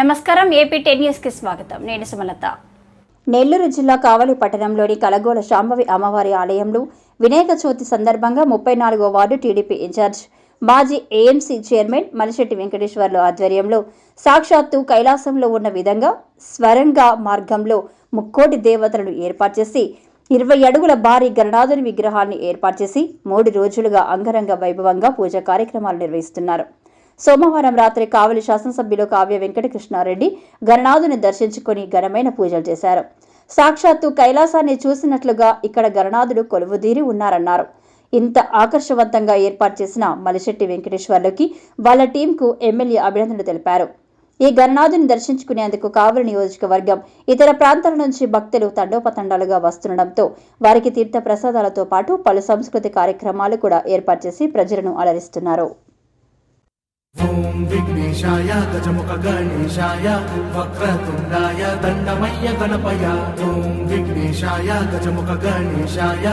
నమస్కారం AP ten న్యూస్కి స్వాగతం. నేను సుమలత. నెల్లూరు జిల్లా కావలి పట్టణంలోని కలగోల శాంభవి అమ్మవారి ఆలయంలో వినాయక చవితి సందర్భంగా ముప్పై నాలుగో వార్డు టీడీపీ ఇన్ఛార్జ్ మాజీ ఏఎంసీ చైర్మన్ మలిశెట్టి వెంకటేశ్వర్లు ఆధ్వర్యంలో సాక్షాత్తు కైలాసంలో ఉన్న విధంగా స్వరంగా మార్గంలో ముక్కోటి దేవతలను ఏర్పాటు చేసి ఇరవై అడుగుల భారీ గణనాథుని విగ్రహాన్ని ఏర్పాటు చేసి మూడు రోజులుగా అంగరంగ వైభవంగా పూజ కార్యక్రమాలు నిర్వహిస్తున్నారు. సోమవారం రాత్రి కావలి శాసనసభ్యులు కావ్య వెంకటకృష్ణారెడ్డి గణనాథుని దర్శించుకొని ఘనమైన పూజలు చేశారు. సాక్షాత్తు కైలాసాన్ని చూసినట్లుగా ఇక్కడ గణనాథుడు కొలువుదీరి ఉన్నారన్నారు. ఇంత ఆకర్షవంతంగా ఏర్పాటు చేసిన మలిశెట్టి వెంకటేశ్వర్లకి వాళ్ళ టీంకు ఎమ్మెల్యే అభినందనలు తెలిపారు. ఈ గణనాథుని దర్శించుకునేందుకు కావలి నియోజకవర్గం ఇతర ప్రాంతాల నుంచి భక్తులు తండోపతండాలుగా వస్తుండటంతో వారికి తీర్థ ప్రసాదాలతో పాటు పలు సంస్కృతి కార్యక్రమాలు కూడా ఏర్పాటు చేసి ప్రజలను అలరిస్తున్నారు. విఘ్నేశాయ గజముఖ గణేశాయ వక్రతుండాయ దండమయ్య గణపయ ఓం విఘ్నేశాయ గజముఖ గణేశాయ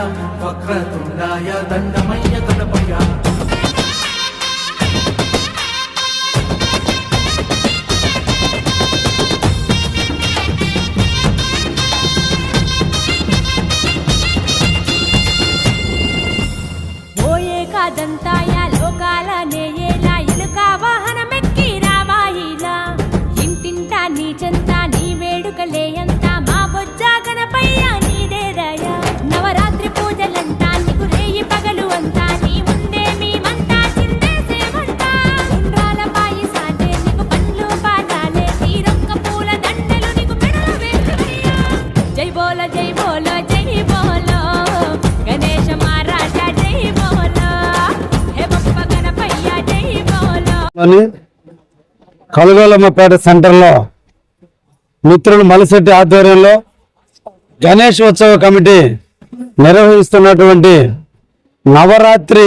వక్రతుండాయ దండమయ్య గణపయ కాదంతాయ లోకాల నేయేలా అని కలగోలమ్మపేట కలుగోలమ్మపేట సెంటర్లో మిత్రుడు మలిశెట్టి ఆధ్వర్యంలో గణేష్ ఉత్సవ కమిటీ నిర్వహిస్తున్నటువంటి నవరాత్రి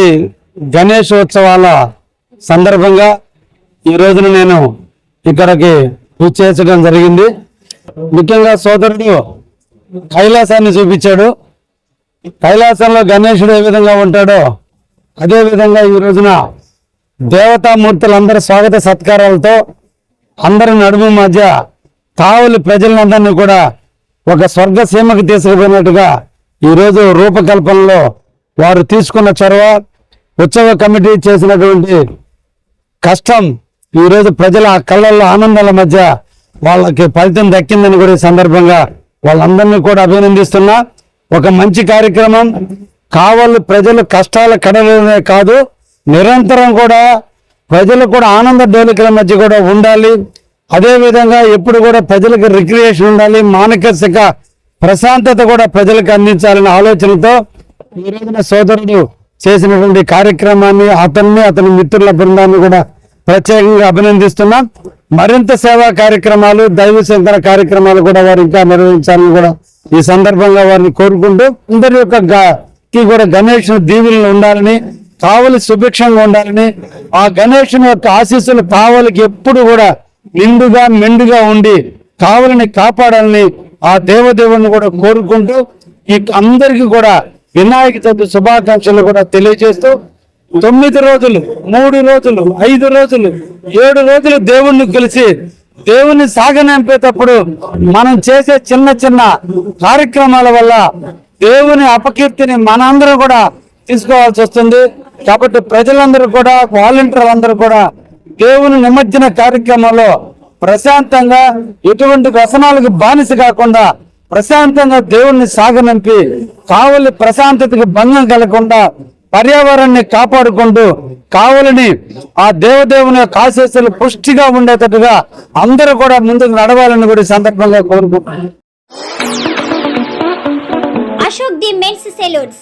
గణేష్ ఉత్సవాల సందర్భంగా ఈ రోజున నేను ఇక్కడికి విచ్చేసడం జరిగింది. ముఖ్యంగా సోదరుడు కైలాసాన్ని చూపించాడు. కైలాసంలో గణేశుడు ఏ విధంగా ఉంటాడో అదే విధంగా ఈ రోజున దేవతామూర్తులందరి స్వాగత సత్కారాలతో అందరి నడుము మధ్య కావలి ప్రజలందరినీ కూడా ఒక స్వర్గ సీమకు తీసుకుపోయినట్టుగా ఈరోజు రూపకల్పనలో వారు తీసుకున్న చొరవ ఉత్సవ కమిటీ చేసినటువంటి కష్టం ఈరోజు ప్రజల ఆ కళ్ళల్లో ఆనందాల మధ్య వాళ్ళకి ఫలితం దక్కిందని కూడా ఈ సందర్భంగా వాళ్ళందరినీ కూడా అభినందిస్తున్నా. ఒక మంచి కార్యక్రమం. కావాలి ప్రజలు కష్టాల కడలనే కాదు నిరంతరం కూడా ప్రజలు కూడా ఆనంద డోలికల మధ్య కూడా ఉండాలి. అదేవిధంగా ఎప్పుడు కూడా ప్రజలకు రిక్రియేషన్ ఉండాలి. మానసిక ప్రశాంతత కూడా ప్రజలకు అందించాలనే ఆలోచనతో ఈ రోజున సోదరుడు చేసినటువంటి కార్యక్రమాన్ని అతన్ని అతని మిత్రుల బృందాన్ని కూడా ప్రత్యేకంగా అభినందిస్తున్నాం. మరింత సేవా కార్యక్రమాలు దైవ శంకర కార్యక్రమాలు కూడా వారు ఇంకా నిర్వహించాలని కూడా ఈ సందర్భంగా వారిని కోరుకుంటూ అందరి యొక్క కూడా గణేష్ దీవులను ఉండాలని కావలి సుభిక్షంగా ఉండాలని ఆ గణేషుని యొక్క ఆశీస్సులు కావలికి ఎప్పుడు కూడా నిండుగా మెండుగా ఉండి కావలిని కాపాడాలని ఆ దేవదేవుని కూడా కోరుకుంటూ ఈ అందరికీ కూడా వినాయక చవితి శుభాకాంక్షలు కూడా తెలియజేస్తూ తొమ్మిది రోజులు మూడు రోజులు ఐదు రోజులు ఏడు రోజులు దేవుణ్ణి కలిసి దేవుణ్ణి సాగనంపేటప్పుడు మనం చేసే చిన్న చిన్న కార్యక్రమాల వల్ల దేవుని అపకీర్తిని మనందరం కూడా తీసుకోవాల్సి వస్తుంది. కాబట్టి ప్రజలందరూ కూడా వాలంటీర్లు అందరూ కూడా దేవుని నిమజ్జన కార్యక్రమంలో ప్రశాంతంగా ఎటువంటి వ్యసనాలకు బానిస కాకుండా ప్రశాంతంగా దేవుణ్ణి సాగనంపి కావలి ప్రశాంతతకి భంగం కలగకుండా పర్యావరణాన్ని కాపాడుకుంటూ కావలిని ఆ దేవదేవుని యొక్క ఆశీస్సులు పుష్టిగా ఉండేటట్టుగా అందరూ కూడా ముందుకు నడవాలని కూడా సందర్భంగా కోరుకుంటున్నాను. Ashok the men's salons